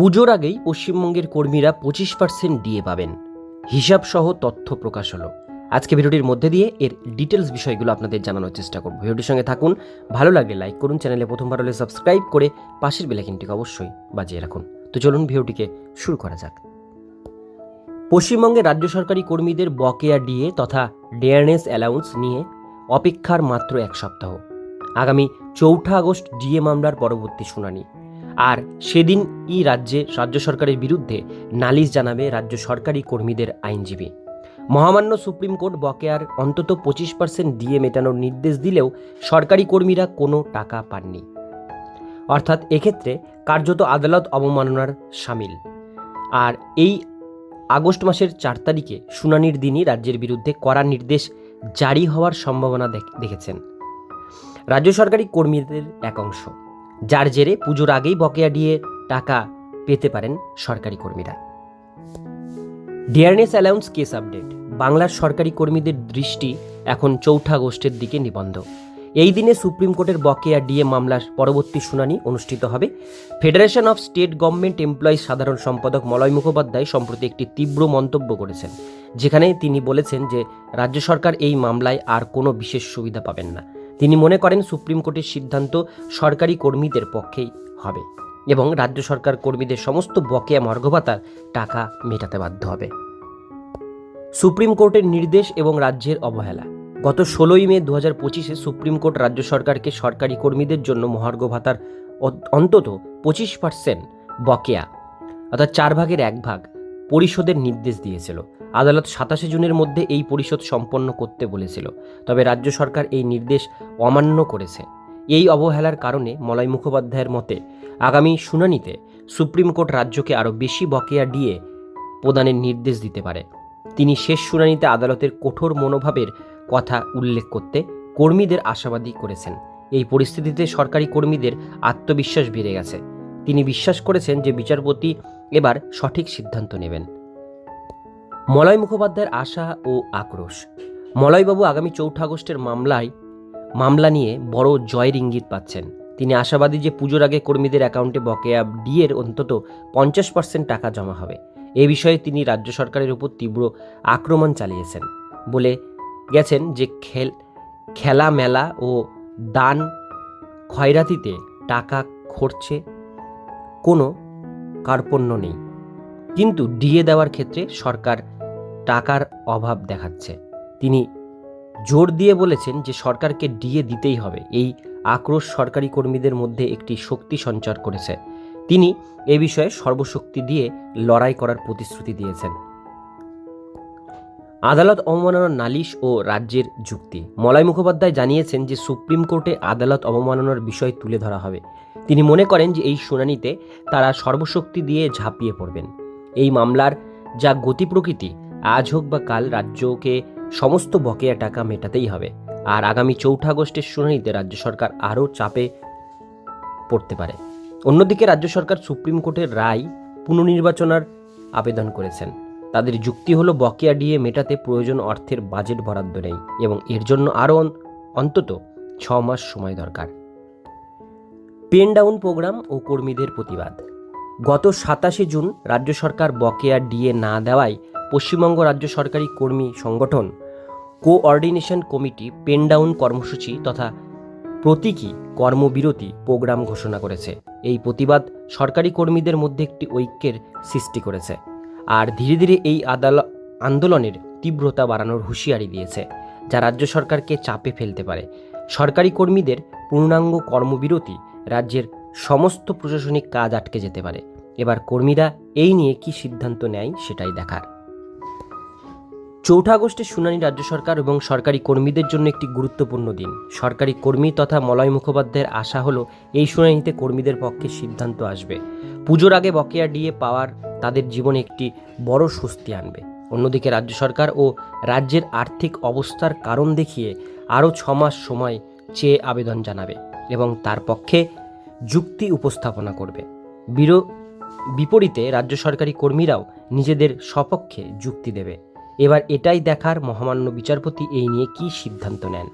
পুজোর আগেই পশ্চিমবঙ্গের কর্মীরা পঁচিশ পার্সেন্ট ডিএ পাবেন। হিসাব সহ তথ্য প্রকাশ হলো। আজকে ভিডিওটির মধ্যে দিয়ে এর ডিটেলস বিষয়গুলো আপনাদের জানানোর চেষ্টা করব। ভিডিওটির সঙ্গে থাকুন, ভালো লাগলে লাইক করুন, চ্যানেলে প্রথমবার হলে সাবস্ক্রাইব করে পাশের বেলাইকিনটিকে অবশ্যই বাজিয়ে রাখুন। তো চলুন ভিডিওটিকে শুরু করা যাক। পশ্চিমবঙ্গের রাজ্য সরকারি কর্মীদের বকেয়া ডিএ তথা ডেয়ারনেস অ্যালাউন্স নিয়ে অপেক্ষার মাত্র এক সপ্তাহ। আগামী চৌঠা আগস্ট ডিএ মামলার পরবর্তী শুনানি। আর সেদিন ই রাজ্যে রাজ্য সরকারের বিরুদ্ধে নালিশ জানাবে রাজ্য সরকারি কর্মীদের আইনজীবী। মহামান্য সুপ্রিম কোর্ট বকেয়ার অন্তত পঁচিশ পার্সেন্ট ডিএ মেটানোর নির্দেশ দিলেও সরকারি কর্মীরা কোনো টাকা পাননি। অর্থাৎ এক্ষেত্রে কার্যত আদালত অবমাননার সামিল। আর এই আগস্ট মাসের চার তারিখে শুনানির দিনই রাজ্যের বিরুদ্ধে কড়া নির্দেশ জারি হওয়ার সম্ভাবনা দেখেছেন। রাজ্য সরকারি কর্মীদের এক অংশ। যার জেরে পুজোর আগেই বকেয়া দিয়ে টাকা পেতে পারেন সরকারি কর্মীরা। Dearness allowance case update. বাংলার সরকারি কর্মীদের দৃষ্টি এখন চৌঠা আগস্টের দিকে নিবন্ধ। এই দিনে সুপ্রিম কোর্টের বকেয়া ডিএ মামলার পরবর্তী শুনানি অনুষ্ঠিত হবে। Federation of state government employees সাধারণ সম্পাদক মলয় মুখোপাধ্যায় সম্প্রতি একটি তীব্র মন্তব্য করেছেন। যেখানে তিনি বলেছেন যে, রাজ্য সরকার এই মামলায় আর কোনো বিশেষ সুবিধা পাবেন না। তিনি মনে করেন সুপ্রিম কোর্টের সিদ্ধান্ত সরকারি কর্মীদের পক্ষেই হবে এবং রাজ্য সরকার কর্মীদের সমস্ত বকেয়া মর্গভাতার টাকা মেটাতে বাধ্য হবে। সুপ্রিম কোর্টের নির্দেশ এবং রাজ্যের অবহেলা। গত ষোলোই মে দু হাজার পঁচিশে সুপ্রিম কোর্ট রাজ্য সরকারকে সরকারি কর্মীদের জন্য মহার্ঘ ভাতার অন্তত পঁচিশ পার্সেন্ট বকেয়া, অর্থাৎ চার ভাগের এক ভাগ পরিশোধের নির্দেশ দিয়েছিল। আদালত সাতাশে জুনের মধ্যে এই পরিষদ সম্পন্ন করতে বলেছিল, তবে রাজ্য সরকার এই নির্দেশ অমান্য করেছে। এই অবহেলার কারণে মলয় মুখোপাধ্যায়ের মতে, আগামী শুনানিতে সুপ্রিম কোর্ট রাজ্যকে আরও বেশি বকেয়া দিয়ে প্রদানের নির্দেশ দিতে পারে। তিনি শেষ শুনানিতে আদালতের কঠোর মনোভাবের কথা উল্লেখ করতে কর্মীদের আশাবাদী করেছেন। এই পরিস্থিতিতে সরকারি কর্মীদের আত্মবিশ্বাস বেড়ে গেছে। তিনি বিশ্বাস করেছেন যে বিচারপতি এবার সঠিক সিদ্ধান্ত নেবেন। মলয় মুখোপাধ্যায়ের আশা ও আক্রোশ। মলয়বাবু আগামী চৌঠা আগস্টের মামলায়, মামলা নিয়ে বড় জয়ের ইঙ্গিত পাচ্ছেন। তিনি আশাবাদী যে পুজোর আগে কর্মীদের অ্যাকাউন্টে বকেয়া ডিএর অন্তত পঞ্চাশ পার্সেন্ট টাকা জমা হবে। এ বিষয়ে তিনি রাজ্য সরকারের উপর তীব্র আক্রমণ চালিয়েছেন বলে গেছেন যে খেল খেলা মেলা ও দান খয়রাতিতে টাকা খরচে কোনো কার্পণ্য নেই। কিন্তু ডিএ দেওয়ার ক্ষেত্রে সরকার টাকার অভাব দেখাচ্ছে। তিনি জোর দিয়ে বলেছেন যে সরকারকে ডিএ দিতেই হবে। এই আক্রোশ সরকারি কর্মীদের মধ্যে একটি শক্তি সঞ্চার করেছে। তিনি এ বিষয়ে সর্বশক্তি দিয়ে লড়াই করার প্রতিশ্রুতি দিয়েছেন। আদালত অবমাননার নালিশ ও রাজ্যের যুক্তি। মলয় মুখোপাধ্যায় জানিয়েছেন যে সুপ্রিম কোর্টে আদালত অবমাননার বিষয় তুলে ধরা হবে। তিনি মনে করেন যে এই শুনানিতে তারা সর্বশক্তি দিয়ে ঝাঁপিয়ে পড়বেন। এই মামলার যা গতি প্রকৃতি, আজ হোক বা কাল রাজ্যকে সমস্ত বকেয়া টাকা মেটাতেই হবে। আর আগামী চৌঠা আগস্টের শুনানিতে রাজ্য সরকার আরও চাপে পড়তে পারে। অন্যদিকে রাজ্য সরকার সুপ্রিম কোর্টের রায় পুনর্নির্বাচনার আবেদন করেছেন। তাদের যুক্তি হলো বকেয়া ডিএ মেটাতে প্রয়োজন অর্থের বাজেট বরাদ্দ নেই এবং এর জন্য আরও অন্তত ছ মাস সময় দরকার। পেন ডাউন প্রোগ্রাম ও কর্মীদের প্রতিবাদ। গত সাতাশে জুন রাজ্য সরকার বকেয়া ডিএ না দেওয়ায় পশ্চিমবঙ্গ রাজ্য সরকারি কর্মী সংগঠন কোঅর্ডিনেশন কমিটি পেন ডাউন কর্মসূচি তথা প্রতীকী কর্মবিরতি প্রোগ্রাম ঘোষণা করেছে। এই প্রতিবাদ সরকারি কর্মীদের মধ্যে একটি ঐক্যের সৃষ্টি করেছে। আর ধীরে ধীরে এই আদাল, আন্দোলনের তীব্রতা বাড়ানোর হুঁশিয়ারি দিয়েছে, যা রাজ্য সরকারকে চাপে ফেলতে পারে। সরকারি কর্মীদের পূর্ণাঙ্গ কর্মবিরতি রাজ্যের সমস্ত প্রশাসনিক কাজ আটকে যেতে পারে। এবার কর্মীরা এই নিয়ে কি সিদ্ধান্ত নেয় সেটাই দেখার। চৌঠা আগস্টের শুনানি রাজ্য সরকার এবং সরকারি কর্মীদের জন্য একটি গুরুত্বপূর্ণ দিন। সরকারি কর্মী তথা মলয় মুখোপাধ্যায়ের আশা হলো, এই শুনানিতে কর্মীদের পক্ষে সিদ্ধান্ত আসবে। পুজোর আগে বকেয়া ডিএ পাওয়ার তাদের জীবনে একটি বড় স্বস্তি আনবে। অন্যদিকে রাজ্য সরকার ও রাজ্যের আর্থিক অবস্থার কারণ দেখিয়ে আরও ছ মাস সময় চেয়ে আবেদন জানাবে এবং তার পক্ষে যুক্তি উপস্থাপনা করবে। বিরো, বিপরীতে রাজ্য সরকারি কর্মীরাও নিজেদের সপক্ষে যুক্তি দেবে। এবার এটাই দেখার মহামান্য বিচারপতি এই নিয়ে কী সিদ্ধান্ত নেন?